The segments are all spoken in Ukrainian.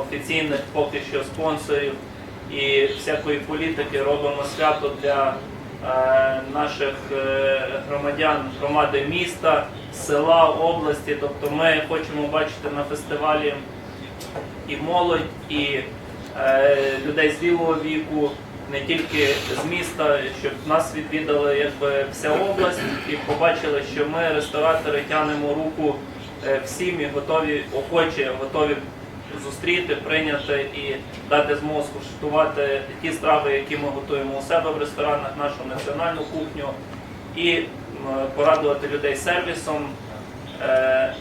офіційних поки що спонсорів і всякої політики робимо свято для е, наших е, громадян, громади міста, села, області. Тобто ми хочемо бачити на фестивалі і молодь, і е, людей з лівого віку, не тільки з міста, щоб нас відвідали якби вся область і побачили, що ми, ресторатори, тянемо руку всім і готові, охочі, готові зустріти, прийняти і дати змогу скуштувати ті страви, які ми готуємо у себе в ресторанах, нашу національну кухню, і порадувати людей сервісом. Е,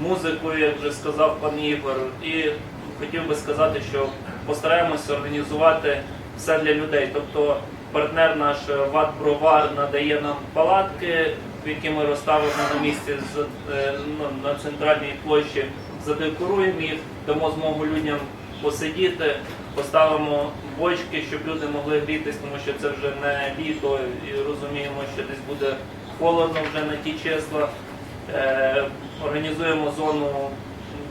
музикою, як вже сказав пан Ігор, і хотів би сказати, що постараємося організувати все для людей. Тобто партнер наш е, Бровар надає нам палатки, які ми розставимо на місці е, ну, на центральній площі, задекоруємо їх, дамо змогу людям посидіти, поставимо бочки, щоб люди могли грітись, тому що це вже не літо і розуміємо, що десь буде холодно вже на ті числа. Е, Організуємо зону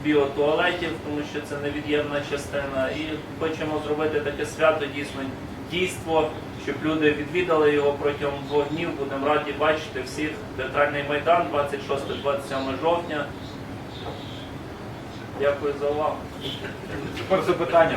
біотуалетів, тому що це невід'ємна частина. І хочемо зробити таке свято, дійсно дійство, щоб люди відвідали його протягом двох днів. Будемо раді бачити всіх. Театральний майдан 26-27 жовтня. Дякую за увагу. Тепер запитання.